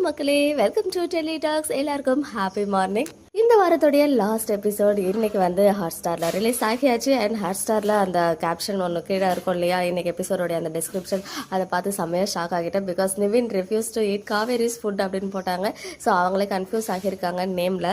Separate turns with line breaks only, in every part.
வணக்கம் மக்களே welcome to tele talks எல்லாருக்கும் ஹாப்பி மார்னிங் இந்த வாரத்துடைய லாஸ்ட் எபிசோட் இன்னைக்கு வந்து ஹாட் ஸ்டாரில் ரிலீஸ் ஆகியாச்சு. அண்ட் ஹாட் ஸ்டாரில் அந்த கேப்ஷன் ஒன்று கீழே இருக்கும் இல்லையா? இன்னைக்கு எபிசோடோடைய அந்த டிஸ்கிரிப்ஷன் அதை பார்த்து செம்மையாக ஷாக் ஆகிட்டேன். Because Nivin refuse to eat Kaveri's food அப்படின்னு போட்டாங்க. ஸோ அவங்களே கன்ஃபியூஸ் ஆகியிருக்காங்க நேமில்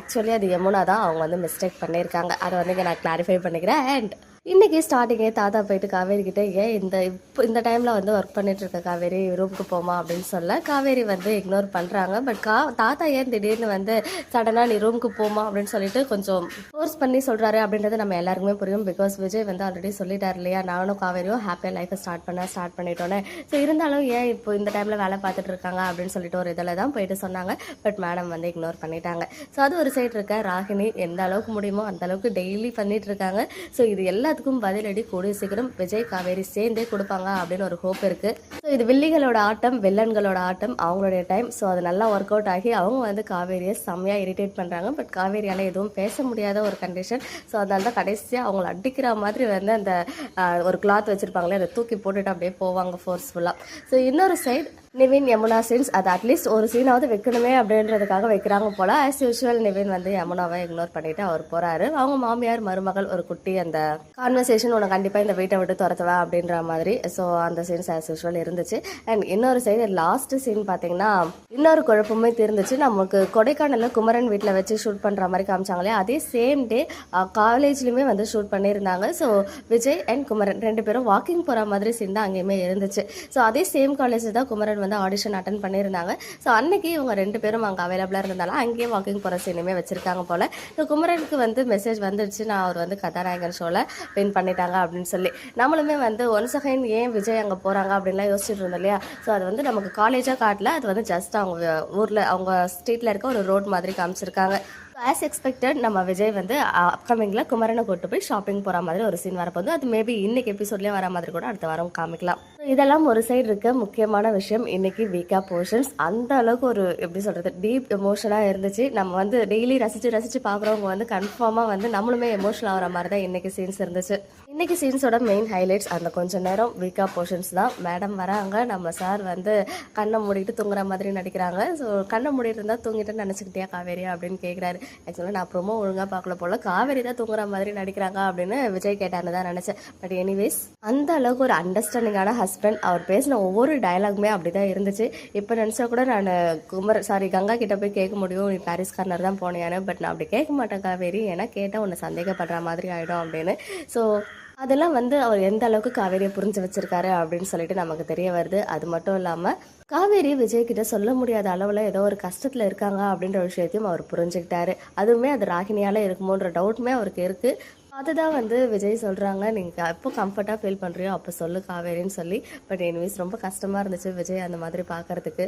ஆக்சுவலி அது யமுனா தான் அவங்க வந்து மிஸ்டேக் பண்ணியிருக்காங்க. அதை வந்து இங்க நான் கிளாரிஃபை பண்ணிக்கிறேன். அண்ட் இன்றைக்கி ஸ்டார்டிங்கே தாத்தா போயிட்டு காவேரி கிட்ட ஏன் இந்த இப்போ இந்த டைமில் வந்து ஒர்க் பண்ணிகிட்டு இருக்க காவேரி ரூமுக்கு போமா அப்படின்னு சொல்ல காவேரி வந்து இக்னோர் பண்ணுறாங்க பட் கா தாத்தா ஏன் திடீர்னு வந்து சடனாக நீ ரூமுக்கு போமா அப்படின்னு சொல்லிட்டு கொஞ்சம் ஃபோர்ஸ் பண்ணி சொல்கிறாரு அப்படின்றது நம்ம எல்லாருக்குமே புரியும். பிகாஸ் விஜய் வந்து ஆல்ரெடி சொல்லிட்டார் இல்லையா நானும் காவேரியும் ஹாப்பியாக லைஃப்பை ஸ்டார்ட் பண்ண ஸ்டார்ட் பண்ணிட்டோன்னே. ஸோ இருந்தாலும் ஏன் இப்போ இந்த டைமில் வேலை பார்த்துட்டு இருக்காங்க அப்படின்னு சொல்லிட்டு ஒரு இதில் தான் போயிட்டு சொன்னாங்க. பட் மேடம் வந்து இக்னோர் பண்ணிட்டாங்க. ஸோ அது ஒரு சைடு இருக்க. ராகினி எந்த அளவுக்கு முடியுமோ அந்த அளவுக்கு டெய்லி பண்ணிகிட்டு இருக்காங்க. ஸோ இது எல்லாத்துக்கும் பதிலடி கூடிய சீக்கிரம் விஜய் காவேரி சேர்ந்தே கொடுப்பாங்க அப்படின்னு ஒரு ஹோப் இருக்கு. ஸோ இது வில்லிகளோட ஆட்டம் வில்லன்களோட ஆட்டம் அவங்களுடைய டைம் ஸோ அது நல்லா ஒர்க் அவுட் ஆகி அவங்க வந்து காவேரியை செம்மையாக இரிட்டேட் பண்ணுறாங்க பட் காவேரியால் எதுவும் பேச முடியாத ஒரு கண்டிஷன் ஸோ அதனால தான் கடைசியாக அவங்கள அடிக்கிற மாதிரி வந்து அந்த ஒரு கிளாத் வச்சுருப்பாங்களே அதை தூக்கி போட்டுட்டு அப்படியே போவாங்க ஃபோர்ஸ்ஃபுல்லாக ஸோ இன்னொரு சைடு நிவின் யமுனா சீன்ஸ் அது அட்லீஸ்ட் ஒரு சீனாவது வைக்கணுமே அப்படின்றதுக்காக வைக்கிறாங்க போல. ஆஸ் யூஷுவல் நிவின் வந்து யமுனாவை இக்னோர் பண்ணிட்டு அவர் போறாரு. அவங்க மாமியார் மருமகள் ஒரு குட்டி அந்த கான்வர்சேஷன் உனக்கு கண்டிப்பா இந்த வீட்டை விட்டு துரத்துவேன் அப்படின்ற மாதிரி. ஸோ அந்த சீன்ஸ் ஆஸ் யூஷுவல் இருந்துச்சு. அண்ட் இன்னொரு சைடு லாஸ்ட் சீன் பார்த்தீங்கன்னா இன்னொரு குழப்பமே தீர்ந்துச்சு. நமக்கு கொடைக்கானல்ல குமரன் வீட்டில் வச்சு ஷூட் பண்ற மாதிரி காமிச்சாங்களே அதே சேம் டே காலேஜ்லயுமே வந்து ஷூட் பண்ணியிருந்தாங்க. ஸோ விஜய் அண்ட் குமரன் ரெண்டு பேரும் வாக்கிங் போற மாதிரி சீன் தான் அங்கேயுமே இருந்துச்சு. ஸோ அதே சேம் காலேஜ் தான் குமரன் வந்து ஆடிஷன் அட்டன் பண்ணியிருந்தாங்க. ஸோ அன்னைக்கு இவங்க ரெண்டு பேரும் அங்கே அவைலபிளாக இருந்ததால அங்கேயே வாக்கிங் போகிற சீனுமே வச்சுருக்காங்க போல். ஸோ குமரனுக்கு வந்து மெசேஜ் வந்துடுச்சு நான் அவர் வந்து கதாநாயகன் ஷோவில் வின் பண்ணிட்டாங்க அப்படின்னு சொல்லி. நம்மளுமே வந்து ஒன் செகண்ட் ஏன் விஜய் அங்கே போகிறாங்க அப்படின்லாம் யோசிச்சுட்டு இருந்தோம் இல்லையா? ஸோ அது வந்து நமக்கு காலேஜாக காட்டல. அது வந்து ஜஸ்ட் அவங்க ஊரில் அவங்க ஸ்ட்ரீட்டில் இருக்க ஒரு ரோட் மாதிரி காமிச்சிருக்காங்க. ஆஸ் எக்ஸ்பெக்டட் நம்ம விஜய் வந்து அப்கமிங்கில் குமரனை கூட்டு போய் ஷாப்பிங் போகிற மாதிரி ஒரு சீன் வரப்போது அது மேபி இன்னைக்கு எபிசோட்லேயே வர மாதிரி கூட அடுத்த வாரம் காமிக்கலாம். இதெல்லாம் ஒரு சைடு இருக்க. முக்கியமான விஷயம் இன்னைக்கு வீக்கா போர்ஷன்ஸ் அந்த அளவுக்கு ஒரு எப்படி சொல்கிறது டீப் எமோஷனாக இருந்துச்சு. நம்ம வந்து டெய்லி ரசித்து ரசித்து பார்க்குறவங்க வந்து கன்ஃபார்மாக வந்து நம்மளுமே எமோஷனல் ஆகிற மாதிரி தான் இன்னைக்கு சீன்ஸ் இருந்துச்சு. இன்னைக்கு சீன்ஸோட மெயின் ஹைலைட்ஸ் அந்த கொஞ்ச நேரம் வீக்கா போர்ஷன்ஸ் தான். மேடம் வராங்க. நம்ம சார் வந்து கண்ணை மூடிட்டு தூங்குற மாதிரி நடிக்கிறாங்க. ஸோ கண்ணை மூடிட்டு இருந்தால் தூங்கிட்டு நினச்சிக்கிட்டியா காவேரியா அப்படின்னு கேட்குறாரு ஆக்சுவலாக நான் ப்ரொமோ ஒழுங்காக பார்க்கல போல. காவேரி தான் தூங்குற மாதிரி நடிக்கிறாங்க அப்படின்னு விஜய் கேட்டான்னு தான் நினச்சேன். பட் எனிவேஸ் அந்த அளவுக்கு ஒரு அண்டர்ஸ்டாண்டிங்கான ஹஸ்பண்ட் அவர் பேசின ஒவ்வொரு டயலாகுமே அப்படி தான் இருந்துச்சு. இப்போ நினச்சா கூட நான் குமர் சாரி கங்கா கிட்ட போய் கேட்க முடியும். நீ பாரிஸ் கார்னர் தான் போனேன்னு பட் நான் அப்படி கேட்க மாட்டேன் காவேரி. ஏன்னா கேட்டால் உன்னை சந்தேகப்படுற மாதிரி ஆகிடும் அப்படின்னு. ஸோ அதெல்லாம் வந்து அவர் எந்த அளவுக்கு காவேரியை புரிஞ்சு வச்சிருக்காரு அப்படின்னு சொல்லிட்டு நமக்கு தெரிய வருது. அது மட்டும் இல்லாமல் காவேரி விஜய் கிட்ட சொல்ல முடியாத அளவில் ஏதோ ஒரு கஷ்டத்தில் இருக்காங்க அப்படின்ற விஷயத்தையும் அவர் புரிஞ்சுக்கிட்டாரு. அதுவுமே அது ராகினியால் இருக்குமோன்ற டவுட்டுமே அவருக்கு இருக்குது அதுதான் வந்து விஜய் சொல்கிறாங்க நீங்கள் எப்போ கம்ஃபர்ட்டாக ஃபீல் பண்ணுறியோ அப்போ சொல்லு காவேரின்னு சொல்லி. பட் எனிவேஸ் ரொம்ப கஷ்டமாக இருந்துச்சு விஜய் அந்த மாதிரி பார்க்கறதுக்கு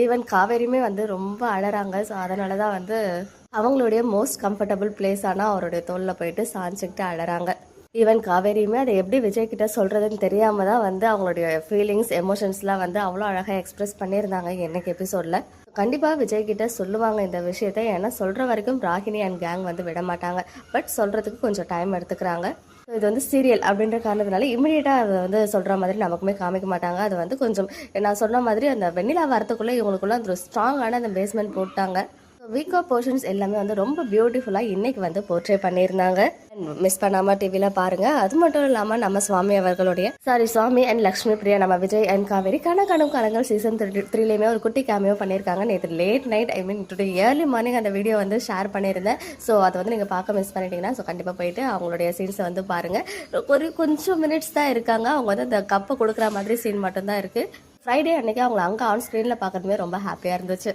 ஈவன் காவேரியுமே வந்து ரொம்ப அழறாங்க ஸோ அதனால தான் வந்து அவங்களுடைய மோஸ்ட் கம்ஃபர்டபுள் பிளேஸ் ஆனால் அவருடைய தோளில் போயிட்டு சாஞ்சிக்கிட்டு அழறாங்க ஈவன் காவேரியுமே அதை எப்படி விஜய் கிட்ட தெரியாமல் தான் வந்து அவங்களுடைய ஃபீலிங்ஸ் எமோஷன்ஸ்லாம் வந்து அவ்வளோ அழகாக எக்ஸ்பிரஸ் பண்ணியிருந்தாங்க என்னைக்கு எபிசோடில் கண்டிப்பாக விஜய் கிட்ட சொல்லுவாங்க இந்த விஷயத்த. ஏன்னா சொல்கிற வரைக்கும் ராகினி அண்ட் கேங் வந்து விட மாட்டாங்க. பட் சொல்கிறதுக்கு கொஞ்சம் டைம் எடுத்துக்கிறாங்க. இது வந்து சீரியல் அப்படின்ற காரணத்தினால இமிடியேட்டாக அதை வந்து சொல்கிற மாதிரி நமக்குமே காமிக்க மாட்டாங்க. அது வந்து கொஞ்சம் நான் சொன்ன மாதிரி அந்த வெண்ணிலா வரத்துக்குள்ளே இவங்களுக்குள்ள அந்த ஸ்ட்ராங்கான அந்த பேஸ்மெண்ட் போட்டாங்க. வீக்கோ போர்ஷன்ஸ் எல்லாமே வந்து ரொம்ப பியூட்டிஃபுல்லாக இன்றைக்கி வந்து போர்ட்ரே பண்ணியிருந்தாங்க. மிஸ் பண்ணாமல் டிவியில் பாருங்கள் அது மட்டும் இல்லாமல் நம்ம சுவாமி அவர்களுடைய சாரி சுவாமி அண்ட் லக்ஷ்மி பிரியா நம்ம விஜய் அண்ட் காவேரி கணக்கணும் கலங்கள் சீசன் த்ரீ த்ரீலேயுமே ஒரு குட்டி கேமியோ பண்ணியிருக்காங்க. நேற்று late night I mean today early morning அந்த வீடியோ வந்து ஷேர் பண்ணியிருந்தேன். ஸோ அதை வந்து நீங்கள் பார்க்க மிஸ் பண்ணிட்டீங்கன்னா ஸோ கண்டிப்பாக போயிட்டு அவங்களுடைய சீன்ஸை வந்து பாருங்கள் ஒரு கொஞ்சம் மினிட்ஸ் தான் இருக்காங்க. அவங்க வந்து அந்த கப்பை கொடுக்குற மாதிரி சீன் மட்டும்தான் இருக்குது ஃப்ரைடே அன்னைக்கு அவங்க அங்கே ஆன் ஸ்க்ரீனில் பார்க்குறதுமே ரொம்ப ஹாப்பியாக இருந்துச்சு.